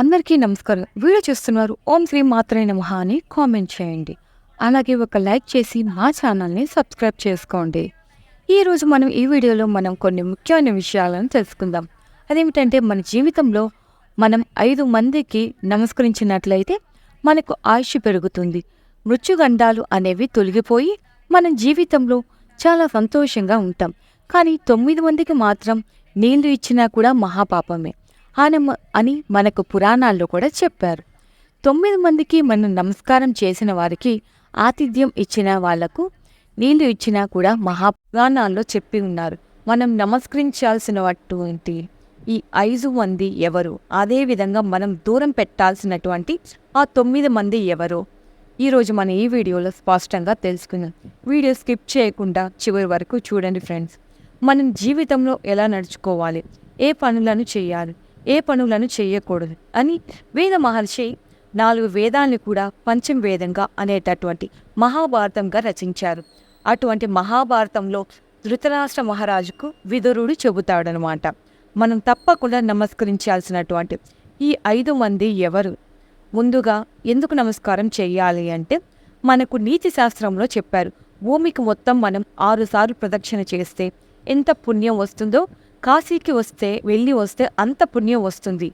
అందరికీ నమస్కారం. వీడియో చూస్తున్నారు ఓం శ్రీ మాత్రే నమః అని కామెంట్ చేయండి. అలాగే ఒక లైక్ చేసి మా ఛానల్ని సబ్స్క్రైబ్ చేసుకోండి. ఈరోజు మనం ఈ వీడియోలో మనం కొన్ని ముఖ్యమైన విషయాలను తెలుసుకుందాం. అదేమిటంటే మన జీవితంలో మనం ఐదు మందికి నమస్కరించినట్లయితే మనకు ఆయుష్ పెరుగుతుంది. మృత్యుగండాలు అనేవి తొలగిపోయి మన జీవితంలో చాలా సంతోషంగా ఉంటాం. కానీ తొమ్మిది మందికి మాత్రం నీళ్ళు ఇచ్చినా కూడా మహాపాపమే. ఆనమ అని మనకు పురాణాల్లో కూడా చెప్పారు. తొమ్మిది మందికి మనం నమస్కారం చేసిన వారికి ఆతిథ్యం ఇచ్చిన వాళ్ళకు నీళ్ళు ఇచ్చినా కూడా మహాపురాణాల్లో చెప్పి ఉన్నారు. మనం నమస్కరించాల్సినటువంటి ఈ ఐదు మంది ఎవరు? అదేవిధంగా మనం దూరం పెట్టాల్సినటువంటి ఆ తొమ్మిది మంది ఎవరు? ఈరోజు మన ఈ వీడియోలో స్పష్టంగా తెలుసుకుందాం. వీడియో స్కిప్ చేయకుండా చివరి వరకు చూడండి ఫ్రెండ్స్. మనం జీవితంలో ఎలా నడుచుకోవాలి? ఏ పనులను చేయాలి? ఏ పనులను చేయకూడదు అని వేద మహర్షి నాలుగు వేదాల్ని కూడా పంచం వేదంగా అనేటటువంటి మహాభారతంగా రచించారు. అటువంటి మహాభారతంలో ధృతరాష్ట్ర మహారాజుకు విదురుడు చెబుతాడనమాట. మనం తప్పకుండా నమస్కరించాల్సినటువంటి ఈ ఐదు మంది ఎవరు? ముందుగా ఎందుకు నమస్కారం చేయాలి అంటే మనకు నీతి శాస్త్రంలో చెప్పారు. భూమికి మొత్తం మనం ఆరుసార్లు ప్రదక్షిణ చేస్తే ఎంత పుణ్యం వస్తుందో కాశీకి వస్తే వెళ్ళి వస్తే అంత పుణ్యం వస్తుంది.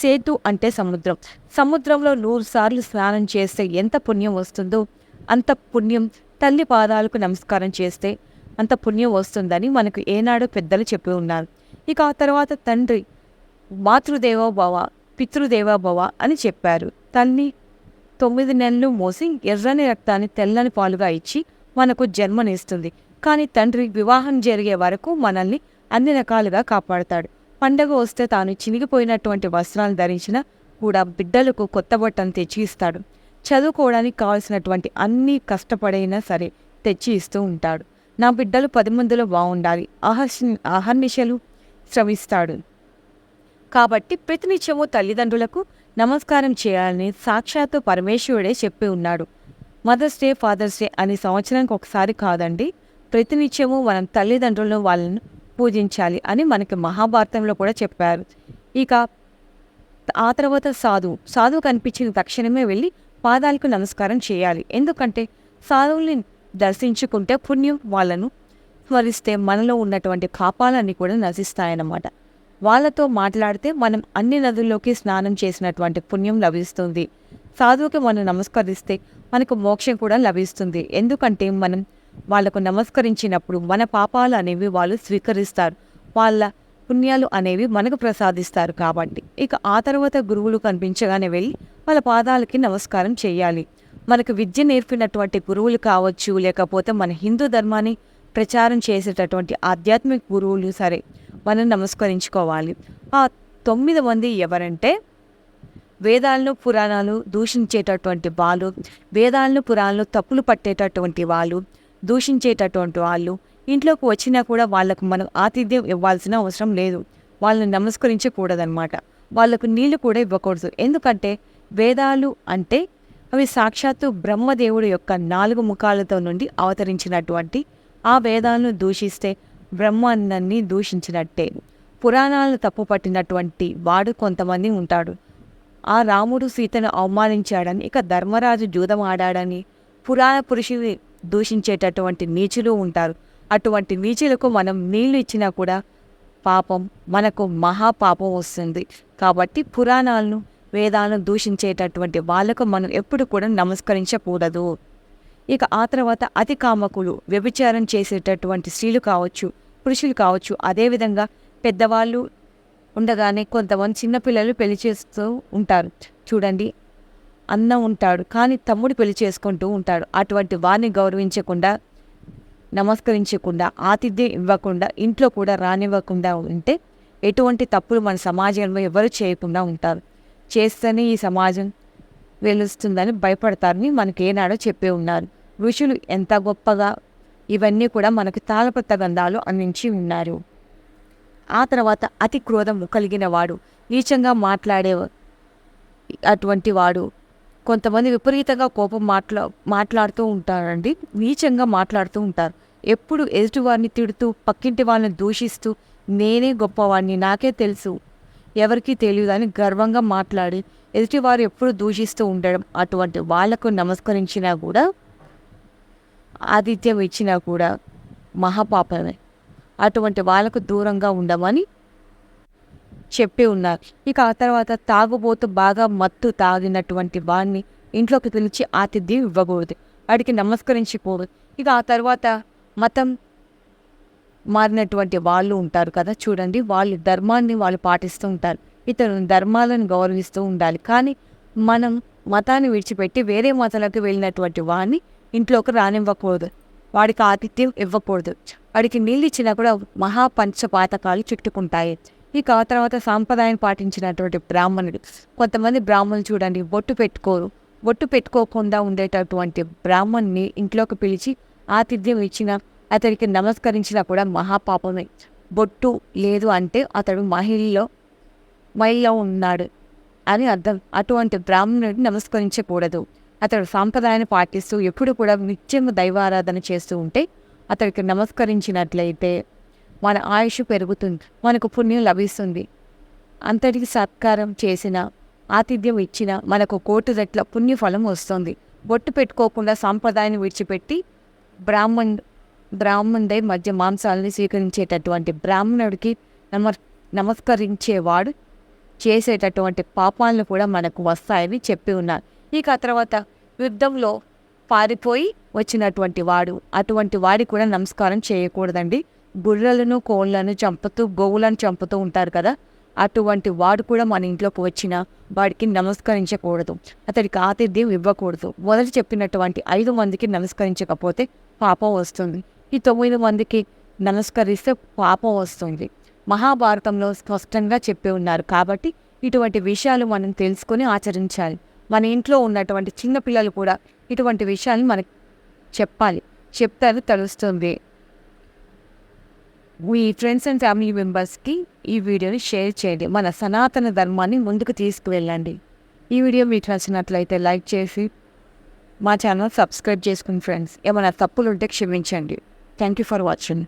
సేతు అంటే సముద్రం. సముద్రంలో నూరు సార్లు స్నానం చేస్తే ఎంత పుణ్యం వస్తుందో అంత పుణ్యం తల్లి పాదాలకు నమస్కారం చేస్తే అంత పుణ్యం వస్తుందని మనకు ఏనాడు పెద్దలు చెప్పి ఉన్నారు. ఇక ఆ తర్వాత తండ్రి మాతృదేవో భవ పితృదేవో భవ అని చెప్పారు. తల్లి తొమ్మిది నెలలు మోసి ఎర్రని రక్తాన్ని తెల్లని పాలుగా ఇచ్చి మనకు జన్మనిస్తుంది. కానీ తండ్రి వివాహం జరిగే వరకు మనల్ని అన్ని రకాలుగా కాపాడతాడు. పండగ వస్తే తాను చినిగిపోయినటువంటి వస్త్రాలు ధరించిన కూడా బిడ్డలకు కొత్త బట్టను తెచ్చి ఇస్తాడు చదువుకోవడానికి కావాల్సినటువంటి అన్ని కష్టపడైనా సరే తెచ్చి ఇస్తూ ఉంటాడు. నా బిడ్డలు పది మందిలో బాగుండాలి. అహర్షి అహర్నిశలు శ్రమిస్తాడు. కాబట్టి ప్రతినిత్యము తల్లిదండ్రులకు నమస్కారం చేయాలని సాక్షాత్తు పరమేశ్వరుడే చెప్పి ఉన్నాడు. మదర్స్ డే ఫాదర్స్ డే అనే సంవత్సరానికి ఒకసారి కాదండి ప్రతినిత్యము మనం తల్లిదండ్రులను వాళ్ళను పూజించాలి అని మనకి మహాభారతంలో కూడా చెప్పారు. ఇక ఆ తర్వాత సాధువు. సాధువు కనిపించిన తక్షణమే వెళ్ళి పాదాలకు నమస్కారం చేయాలి. ఎందుకంటే సాధువుల్ని దర్శించుకుంటే పుణ్యం వాళ్ళను స్మరిస్తే మనలో ఉన్నటువంటి పాపాలన్నీ కూడా నశిస్తాయన్నమాట. వాళ్ళతో మాట్లాడితే మనం అన్ని నదుల్లోకి స్నానం చేసినటువంటి పుణ్యం లభిస్తుంది. సాధువుకి మనం నమస్కరిస్తే మనకు మోక్షం కూడా లభిస్తుంది. ఎందుకంటే మనం వాళ్ళకు నమస్కరించినప్పుడు మన పాపాలు అనేవి వాళ్ళు స్వీకరిస్తారు. వాళ్ళ పుణ్యాలు అనేవి మనకు ప్రసాదిస్తారు కాబట్టి. ఇక ఆ తర్వాత గురువులు కనిపించగానే వెళ్ళి వాళ్ళ పాదాలకి నమస్కారం చేయాలి. మనకు విద్య నేర్పినటువంటి గురువులు కావచ్చు లేకపోతే మన హిందూ ధర్మాన్ని ప్రచారం చేసేటటువంటి ఆధ్యాత్మిక గురువులు సరే మనం నమస్కరించుకోవాలి. ఆ తొమ్మిది మంది ఎవరంటే వేదాలను పురాణాలు దూషించేటటువంటి వాళ్ళు వేదాలను పురాణాలు తప్పులు పట్టేటటువంటి వాళ్ళు దూషించేటటువంటి వాళ్ళు. ఇంట్లోకి వచ్చినా కూడా వాళ్ళకు మనం ఆతిథ్యం ఇవ్వాల్సిన అవసరం లేదు. వాళ్ళని నమస్కరించకూడదనమాట వాళ్ళకు నీళ్ళు కూడా ఇవ్వకూడదు. ఎందుకంటే వేదాలు అంటే అవి సాక్షాత్తు బ్రహ్మదేవుడు యొక్క నాలుగు ముఖాలతో నుండి అవతరించినటువంటి ఆ వేదాలను దూషిస్తే బ్రహ్మాండాన్ని దూషించినట్టే. పురాణాలను తప్పుపట్టినటువంటి వాడు కొంతమంది ఉంటాడు. ఆ రాముడు సీతను అవమానించాడని ఇక ధర్మరాజు జూదం ఆడాడని పురాణ పురుషుని దూషించేటటువంటి నీచులు ఉంటారు. అటువంటి నీచులకు మనం నీళ్ళు ఇచ్చినా కూడా పాపం మనకు మహాపాపం వస్తుంది. కాబట్టి పురాణాలను వేదాలను దూషించేటటువంటి వాళ్ళకు మనం ఎప్పుడు కూడా నమస్కరించకూడదు. ఇక ఆ తర్వాత అతి కామకులు వ్యభిచారం చేసేటటువంటి స్త్రీలు కావచ్చు పురుషులు కావచ్చు అదేవిధంగా పెద్దవాళ్ళు ఉండగానే కొంతమంది చిన్నపిల్లలు పెళ్ళి చేస్తూ ఉంటారు. చూడండి అన్న ఉంటాడు కానీ తమ్ముడు పెళ్ళి చేసుకుంటూ ఉంటాడు. అటువంటి వారిని గౌరవించకుండా నమస్కరించకుండా ఆతిథ్యం ఇవ్వకుండా ఇంట్లో కూడా రానివ్వకుండా ఉంటే ఎటువంటి తప్పులు మన సమాజంలో ఎవరు చేయకుండా ఉంటారు. చేస్తేనే ఈ సమాజం వెలుస్తుందని భయపడతారని మనకి ఏనాడో చెప్పే ఉన్నారు. ఋషులు ఎంత గొప్పగా ఇవన్నీ కూడా మనకు తాళపత్త గంధాలు అందించి ఉన్నారు. ఆ తర్వాత అతి క్రోధం కలిగిన వాడు నీచంగా మాట్లాడే అటువంటి వాడు కొంతమంది విపరీతంగా కోపం మాట్లా మాట్లాడుతూ ఉంటారండి. నీచంగా మాట్లాడుతూ ఉంటారు. ఎప్పుడు ఎదుటివారిని తిడుతూ పక్కింటి వాళ్ళని దూషిస్తూ నేనే గొప్పవాడిని నాకే తెలుసు. ఎవరికీ తెలియదు అని గర్వంగా మాట్లాడి ఎదుటివారు ఎప్పుడు దూషిస్తూ ఉండడం అటువంటి వాళ్ళకు నమస్కరించినా కూడా ఆతిథ్యం ఇచ్చినా కూడా మహాపాపమే. అటువంటి వాళ్ళకు దూరంగా ఉండమని చెప్పి ఉన్నారు. ఇక ఆ తర్వాత తాగుబోతు బాగా మత్తు తాగినటువంటి వాడిని ఇంట్లోకి పిలిచి ఆతిథ్యం ఇవ్వకూడదు. వాడికి నమస్కరించకూడదు ఇక ఆ తర్వాత మతం మారినటువంటి వాళ్ళు ఉంటారు కదా చూడండి. వాళ్ళు ధర్మాన్ని వాళ్ళు పాటిస్తూ ఉంటారు. ఇతను ధర్మాలను గౌరవిస్తూ ఉండాలి. కానీ మనం మతాన్ని విడిచిపెట్టి వేరే మతాలకు వెళ్ళినటువంటి వాడిని ఇంట్లోకి రానివ్వకూడదు. వాడికి ఆతిథ్యం ఇవ్వకూడదు. వాడికి నీళ్ళు ఇచ్చినా కూడా మహాపంచపాతకాలు చుట్టుకుంటాయి. ఇక ఆ తర్వాత సాంప్రదాయం పాటించినటువంటి బ్రాహ్మణుడు కొంతమంది బ్రాహ్మణులు చూడండి బొట్టు పెట్టుకోరు. బొట్టు పెట్టుకోకుండా ఉండేటటువంటి బ్రాహ్మణ్ణి ఇంట్లోకి పిలిచి ఆతిథ్యం ఇచ్చిన అతడికి నమస్కరించినా కూడా మహాపాపమే. బొట్టు లేదు అంటే అతడు మహిళలో మహిళలో ఉన్నాడు అని అర్థం. అటువంటి బ్రాహ్మణుడిని నమస్కరించకూడదు. అతడు సాంప్రదాయాన్ని పాటిస్తూ ఎప్పుడు కూడా నిత్యం దైవారాధన చేస్తూ ఉంటే అతడికి నమస్కరించినట్లయితే మన ఆయుష్ పెరుగుతుంది మనకు పుణ్యం లభిస్తుంది. అంతటికి సత్కారం చేసిన ఆతిథ్యం ఇచ్చిన మనకు కోటి రెట్ల పుణ్యఫలం వస్తుంది. బొట్టు పెట్టుకోకుండా సాంప్రదాయాన్ని విడిచిపెట్టి బ్రాహ్మణ్ బ్రాహ్మణుడై మధ్య మాంసాలని స్వీకరించేటటువంటి బ్రాహ్మణుడికి నమ నమస్కరించేవాడు చేసేటటువంటి పాపాలను కూడా మనకు వస్తాయని చెప్పి ఉన్నారు. ఇక తర్వాత యుద్ధంలో పారిపోయి వచ్చినటువంటి వాడు అటువంటి వాడి కూడా నమస్కారం చేయకూడదండి. గుర్రెలను కోళ్ళను చంపుతూ గోవులను చంపుతూ ఉంటారు కదా? అటువంటి వాడు కూడా మన ఇంట్లోకి వచ్చిన వాడికి నమస్కరించకూడదు. అతడికి ఆతిథ్యం ఇవ్వకూడదు. మొదటి చెప్పినటువంటి ఐదు మందికి నమస్కరించకపోతే పాపం వస్తుంది. ఈ తొమ్మిది మందికి నమస్కరిస్తే పాపం వస్తుంది. మహాభారతంలో స్పష్టంగా చెప్పి ఉన్నారు కాబట్టి ఇటువంటి విషయాలు మనం తెలుసుకొని ఆచరించాలి. మన ఇంట్లో ఉన్నటువంటి చిన్నపిల్లలు కూడా ఇటువంటి విషయాలు మనకి చెప్పాలి. చెప్తారు తెలుస్తుంది. మీ ఫ్రెండ్స్ అండ్ ఫ్యామిలీ మెంబర్స్కి ఈ వీడియోని షేర్ చేయండి. మన సనాతన ధర్మాన్ని ముందుకు తీసుకువెళ్ళండి. ఈ వీడియో మీకు నచ్చినట్లయితే లైక్ చేసి మా ఛానల్ సబ్స్క్రైబ్ చేసుకుని ఫ్రెండ్స్ ఏమైనా తప్పులు ఉంటే క్షమించండి. Thank you for watching